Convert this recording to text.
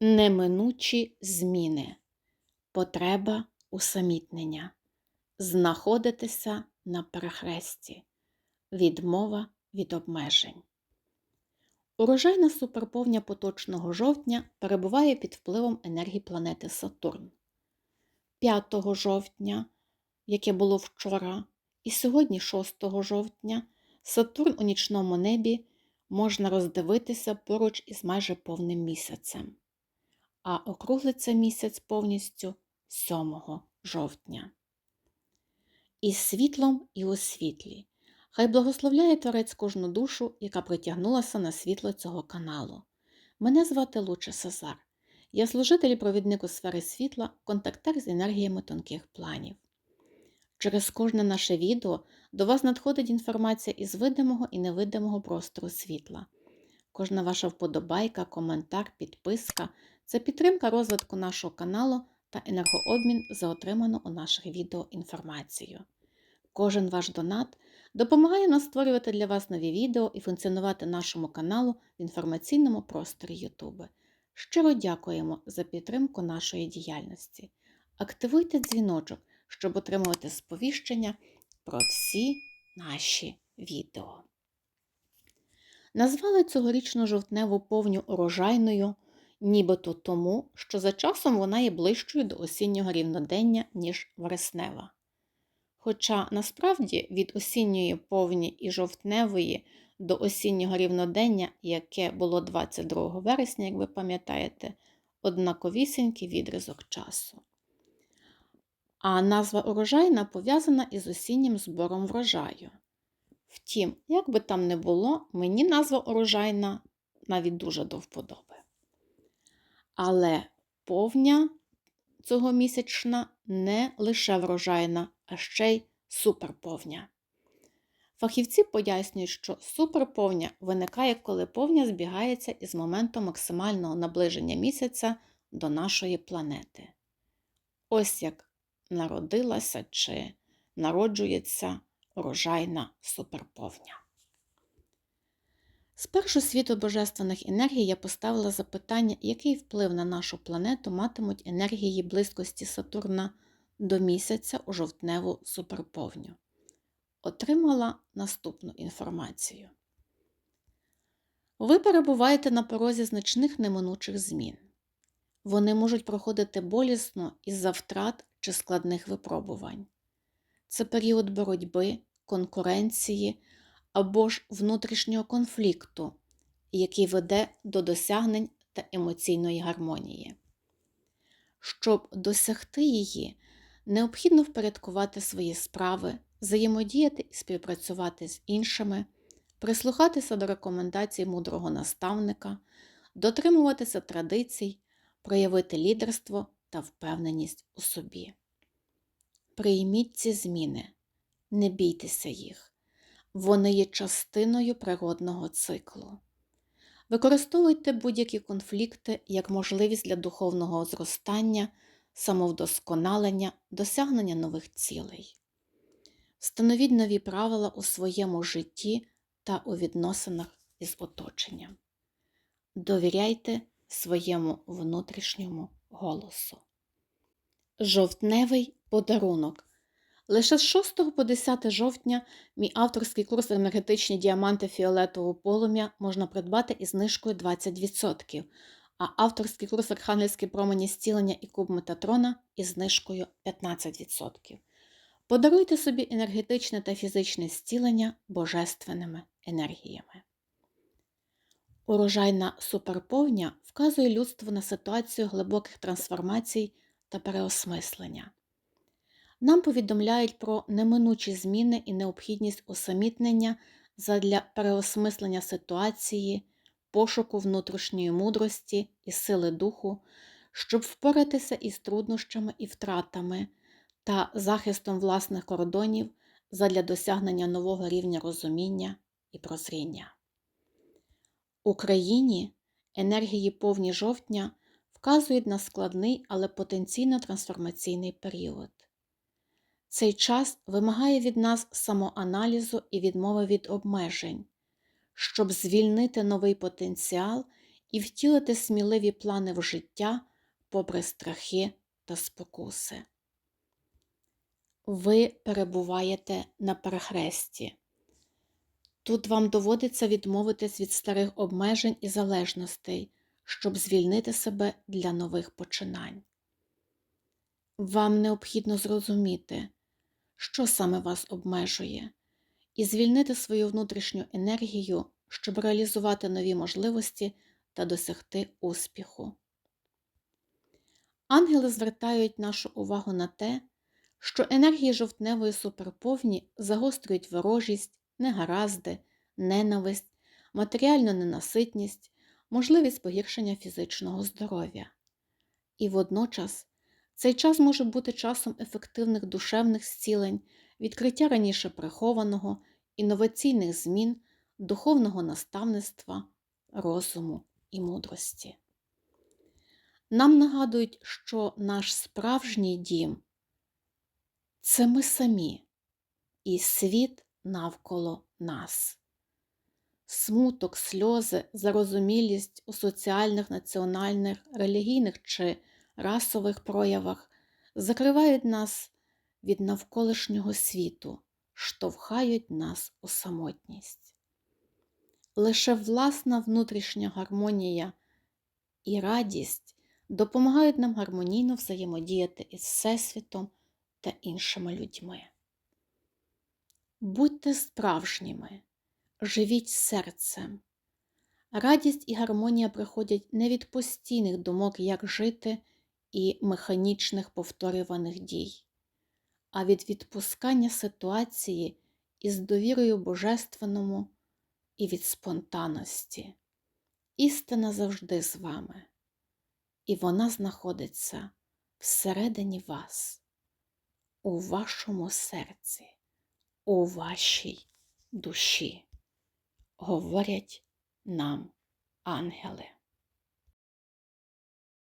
Неминучі зміни, потреба усамітнення, знаходитися на перехресті, відмова від обмежень. Урожайна суперповня поточного жовтня перебуває під впливом енергії планети Сатурн. 5 жовтня, яке було вчора, і сьогодні, 6 жовтня, Сатурн у нічному небі можна роздивитися поруч із майже повним місяцем а округлиться місяць повністю 7 жовтня. Із світлом і у світлі. Хай благословляє Творець кожну душу, яка притягнулася на світло цього каналу. Мене звати Луче Сазар. Я служитель і провідник у сфери світла, контактер з енергіями тонких планів. Через кожне наше відео до вас надходить інформація із видимого і невидимого простору світла. Кожна ваша вподобайка, коментар, підписка це підтримка розвитку нашого каналу та енергообмін за отриману у наших відео інформацію. Кожен ваш донат допомагає нам створювати для вас нові відео і функціонувати нашому каналу в інформаційному просторі YouTube. Щиро дякуємо за підтримку нашої діяльності. Активуйте дзвіночок, щоб отримувати сповіщення про всі наші відео. Назвали цьогорічну жовтневу повню урожайною нібито тому, що за часом вона є ближчою до осіннього рівнодення, ніж вереснева. Хоча насправді від осінньої повні і жовтневої до осіннього рівнодення, яке було 22 вересня, як ви пам'ятаєте, однаковісінький відрізок часу. А назва урожайна пов'язана із осіннім збором врожаю. Втім, як би там не було, мені назва урожайна навіть дуже до вподоби. Але повня цього місячна не лише врожайна, а ще й суперповня. Фахівці пояснюють, що суперповня виникає, коли повня збігається із моментом максимального наближення місяця до нашої планети. Ось як народилася чи народжується урожайна суперповня. Спершу світу божественних енергій я поставила запитання, який вплив на нашу планету матимуть енергії близькості Сатурна до місяця у жовтневу суперповню. Отримала наступну інформацію. Ви перебуваєте на порозі значних неминучих змін. Вони можуть проходити болісно із-за втрат чи складних випробувань. Це період боротьби, конкуренції або ж внутрішнього конфлікту, який веде до досягнень та емоційної гармонії. Щоб досягти її, необхідно впорядкувати свої справи, взаємодіяти і співпрацювати з іншими, прислухатися до рекомендацій мудрого наставника, дотримуватися традицій, проявити лідерство та впевненість у собі. Прийміть ці зміни, не бійтеся їх. Вони є частиною природного циклу. Використовуйте будь-які конфлікти як можливість для духовного зростання, самовдосконалення, досягнення нових цілей. Встановіть нові правила у своєму житті та у відносинах із оточенням. Довіряйте своєму внутрішньому голосу. Жовтневий подарунок Лише з 6 по 10 жовтня мій авторський курс енергетичні діаманти фіолетового полум'я можна придбати із знижкою 20%, а авторський курс Архангельські промені зцілення і куб Метатрона із знижкою 15%. Подаруйте собі енергетичне та фізичне зцілення божественними енергіями. Урожайна суперповня вказує людству на ситуацію глибоких трансформацій та переосмислення. Нам повідомляють про неминучі зміни і необхідність усамітнення задля переосмислення ситуації, пошуку внутрішньої мудрості і сили духу, щоб впоратися із труднощами і втратами та захистом власних кордонів задля досягнення нового рівня розуміння і прозріння. Україні енергії повні жовтня вказують на складний, але потенційно трансформаційний період. Цей час вимагає від нас самоаналізу і відмови від обмежень, щоб звільнити новий потенціал і втілити сміливі плани в життя попри страхи та спокуси. Ви перебуваєте на перехресті. Тут вам доводиться відмовитись від старих обмежень і залежностей, щоб звільнити себе для нових починань. Вам необхідно зрозуміти, що саме вас обмежує, і звільнити свою внутрішню енергію, щоб реалізувати нові можливості та досягти успіху. Ангели звертають нашу увагу на те, що енергії жовтневої суперповні загострюють ворожість, негаразди, ненависть, матеріальну ненаситність, можливість погіршення фізичного здоров'я. І водночас цей час може бути часом ефективних душевних зцілень, відкриття раніше прихованого, інноваційних змін, духовного наставництва, розуму і мудрості. Нам нагадують, що наш справжній дім це ми самі і світ навколо нас. Смуток, сльози, зарозумілість у соціальних, національних, релігійних чи расових проявах закривають нас від навколишнього світу, штовхають нас у самотність. Лише власна внутрішня гармонія і радість допомагають нам гармонійно взаємодіяти із Всесвітом та іншими людьми. Будьте справжніми, живіть серцем. Радість і гармонія приходять не від постійних думок, як жити, і механічних повторюваних дій, а від відпускання ситуації із довірою Божественному і від спонтанності. Істина завжди з вами, і вона знаходиться всередині вас, у вашому серці, у вашій душі, говорять нам ангели.